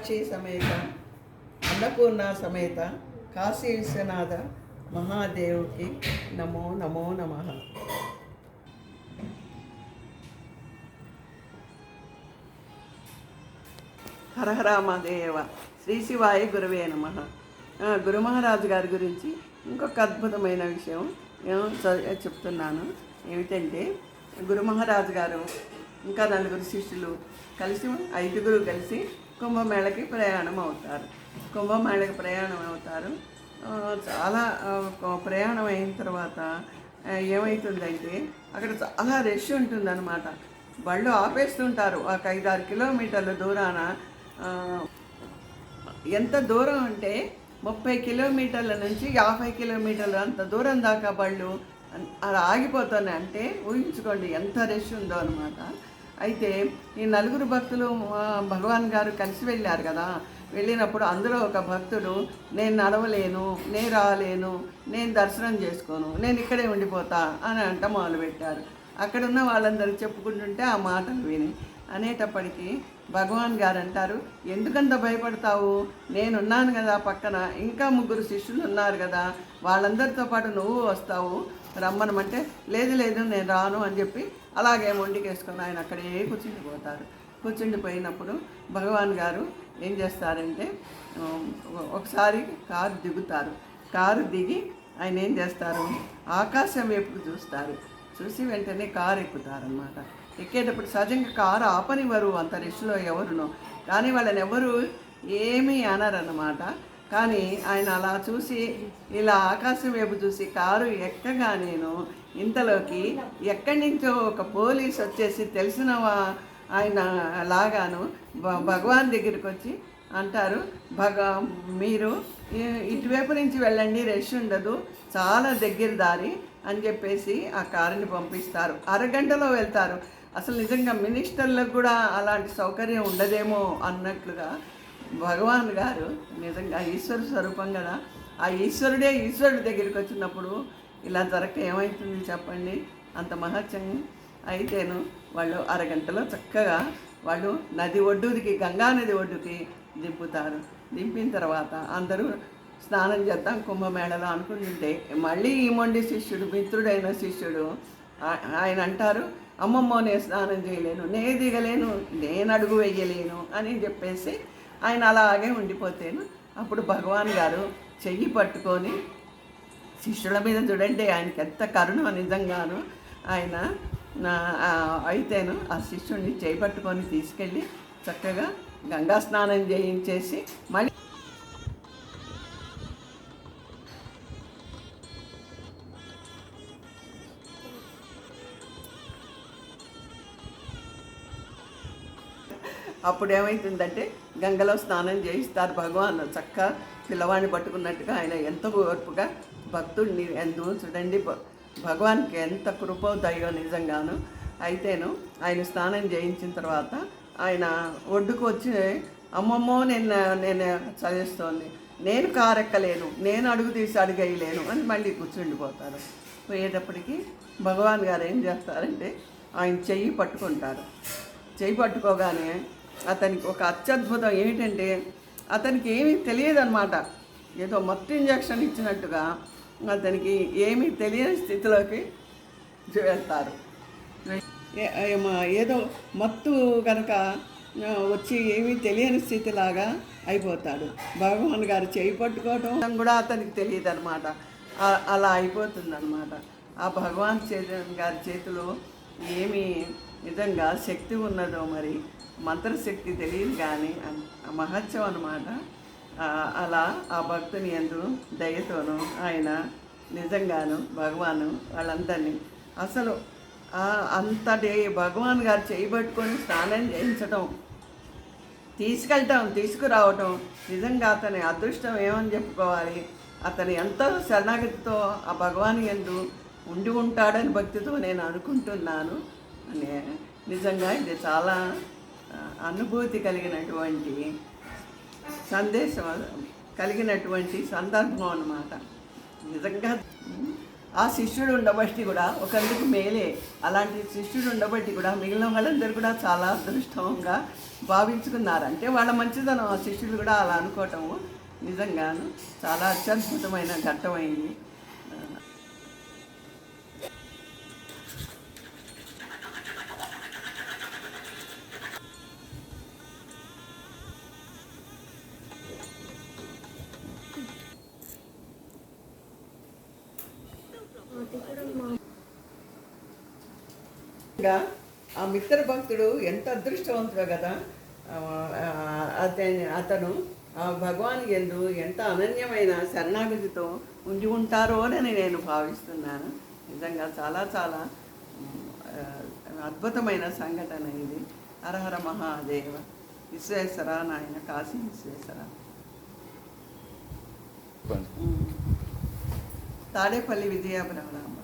మీనాక్షి సమేత అన్నపూర్ణ సమేత కాశీ విశ్వనాథ మహాదేవుకి నమో నమో నమః. హరహరామదేవ శ్రీ శివాయ గురువే నమ. గురు మహారాజు గారి గురించి ఇంకొక అద్భుతమైన విషయం నేను చెప్తున్నాను. ఏమిటంటే గురు మహారాజు గారు ఇంకా నలుగురు శిష్యులు కలిసి ఐదుగురు కలిసి కుంభమేళకి ప్రయాణం అవుతారు కుంభమేళకి ప్రయాణం అవుతారు చాలా ప్రయాణం అయిన తర్వాత ఏమవుతుందంటే అక్కడ చాలా రష్ ఉంటుందన్నమాట. బళ్ళు ఆపేస్తుంటారు. ఒక ఐదారు కిలోమీటర్ల దూరాన ఎంత దూరం అంటే ముప్పై కిలోమీటర్ల నుంచి యాభై కిలోమీటర్ల అంత దూరం దాకా బళ్ళు అలా ఆగిపోతున్నాయి. అంటే ఊహించుకోండి ఎంత రష్ ఉందో అనమాట అయితే ఈ నలుగురు భక్తులు భగవాన్ గారు కలిసి వెళ్ళారు కదా. వెళ్ళినప్పుడు అందులో ఒక భక్తుడు నేను నడవలేను నేను రాలేను నేను దర్శనం చేసుకోను నేను ఇక్కడే ఉండిపోతా అని అంట మొదలుపెట్టారు. పెట్టారు అక్కడున్న వాళ్ళందరూ చెప్పుకుంటుంటే ఆ మాటలు విని అనేటప్పటికీ భగవాన్ గారు అంటారు ఎందుకంత భయపడతావు? నేనున్నాను కదా పక్కన ఇంకా ముగ్గురు శిష్యులు ఉన్నారు కదా వాళ్ళందరితో పాటు నువ్వు వస్తావు రమ్మనమంటే లేదు లేదు నేను రాను అని చెప్పి అలాగే మొండికేసుకొని ఆయన అక్కడే కూర్చుండిపోతారు. కూర్చుండిపోయినప్పుడు భగవాన్ గారు ఏం చేస్తారంటే ఒకసారి కారు దిగుతారు. కారు దిగి ఆయన ఏం చేస్తారు? ఆకాశం వైపు చూస్తారు. చూసి వెంటనే కారు ఎక్కుతారనమాట ఎక్కేటప్పుడు సహజంగా కారు ఆపనివ్వరు అంత రిష్లో ఎవరునో. కానీ వాళ్ళని ఎవరు ఏమీ అనరన్నమాట. కానీ ఆయన అలా చూసి ఇలా ఆకాశం వైపు చూసి కారు ఎక్కగా నేను ఇంతలోకి ఎక్కడి నుంచో ఒక పోలీస్ వచ్చేసి తెలిసినవా ఆయన లాగాను భ- భగవాన్ దగ్గరికి వచ్చి అంటారు భగ మీరు ఇటువైపు నుంచి వెళ్ళండి రష్ ఉండదు చాలా దగ్గర దారి అని చెప్పేసి ఆ కారుని పంపిస్తారు. అరగంటలో వెళ్తారు. అసలు నిజంగా మినిస్టర్లకు కూడా అలాంటి సౌకర్యం ఉండదేమో అన్నట్లుగా భగవాన్ గారు నిజంగా ఈశ్వర స్వరూపం కదా. ఆ ఈశ్వరుడే ఈశ్వరుడి దగ్గరికి వచ్చినప్పుడు ఇలా జరగక ఏమవుతుంది చెప్పండి అంత మహత్యం. అయితేను వాళ్ళు అరగంటలో చక్కగా వాళ్ళు నది ఒడ్డుకి గంగా నది ఒడ్డుకి దింపుతారు. దింపిన తర్వాత అందరూ స్నానం చేద్దాం కుంభమేళలో అనుకుంటుంటే మళ్ళీ ఈ మొండి శిష్యుడు మిత్రుడైన శిష్యుడు ఆయన అంటారు అమ్మమ్మో నేను స్నానం చేయలేను నేను దిగలేను నేను అడుగు వేయలేను అని చెప్పేసి ఆయన అలాగే ఉండిపోతేను అప్పుడు భగవాన్ గారు చెయ్యి పట్టుకొని శిష్యుల మీద చూడండి ఆయనకి ఎంత కరుణ నిజంగాను ఆయన నా అయితేను ఆ శిష్యుడిని చేపట్టుకొని తీసుకెళ్ళి చక్కగా గంగా స్నానం చేయించేసి మళ్ళీ అప్పుడు ఏమవుతుందంటే గంగలో స్నానం చేయిస్తారు భగవాన్. చక్క పిల్లవాడిని పట్టుకున్నట్టుగా ఆయన ఎంత ఓర్పుగా భక్తుడిని ఎందు చూడండి భగవాన్కి ఎంత కృపోదయో నిజంగాను. అయితేను ఆయన స్నానం చేయించిన తర్వాత ఆయన ఒడ్డుకు వచ్చి అమ్మమ్మో నేను నేను చదివిస్తోంది. నేను కారెక్కలేను నేను అడుగు తీసి అడుగేయలేను అని మళ్ళీ కూర్చుండిపోతారు. పోయేటప్పటికి భగవాన్ గారు ఏం చేస్తారంటే ఆయన చెయ్యి పట్టుకుంటారు. చేయి పట్టుకోగానే అతనికి ఒక అత్యద్భుతం ఏమిటంటే అతనికి ఏమీ తెలియదు అనమాట ఏదో మత్తు ఇంజక్షన్ ఇచ్చినట్టుగా అతనికి ఏమీ తెలియని స్థితిలోకి వెళ్తారు. ఏదో మత్తు కనుక వచ్చి ఏమీ తెలియని స్థితిలాగా అయిపోతాడు. భగవాన్ గారు చేయి పట్టుకోవటం కూడా అతనికి తెలియదు అనమాట అలా అయిపోతుంది అనమాట ఆ భగవాన్ చేతి గారి చేతిలో ఏమి నిజంగా శక్తి ఉన్నదో మరి మంత్రశక్తి తెలియదు కానీ ఆ మహత్యం అనమాట అలా ఆ భక్తుని ఎందు దయతోనూ ఆయన నిజంగాను భగవాను వాళ్ళందరినీ అసలు అంతటి భగవాన్ గారు చేయబట్టుకొని స్నానం చేయించటం తీసుకెళ్ళటం తీసుకురావటం నిజంగా అతని అదృష్టం ఏమని చెప్పుకోవాలి? అతను ఎంతో శరణాగతితో ఆ భగవాన్ ఎందు ఉండి ఉంటాడని భక్తితో నేను అనుకుంటున్నాను. అని నిజంగా ఇది చాలా అనుభూతి కలిగినటువంటి సందేశం కలిగినటువంటి సందర్భం అన్నమాట. నిజంగా ఆ శిష్యుడు ఉండబట్టి కూడా ఒకరికి మేలే. అలాంటి శిష్యుడు ఉండబట్టి కూడా మిగిలిన వాళ్ళందరూ కూడా చాలా అదృష్టంగా భావించుకున్నారు. అంటే వాళ్ళ మంచిదనం ఆ శిష్యుడు కూడా అలా అనుకోవటము నిజంగాను చాలా అత్యద్భుతమైన ఘట్టమైంది. ఆ మిత్ర భక్తుడు ఎంత అదృష్టవంతుడు కదా. అతని అతను ఆ భగవాన్ ఎందు ఎంత అనన్యమైన శరణాగతితో ఉండి ఉంటారో అని నేను భావిస్తున్నాను. నిజంగా చాలా చాలా అద్భుతమైన సంఘటన ఇది. హరహర మహాదేవ. విశ్వేశ్వర నాయన కాశీ విశ్వేశ్వర. తాడేపల్లి విజయాబ్రహ్మ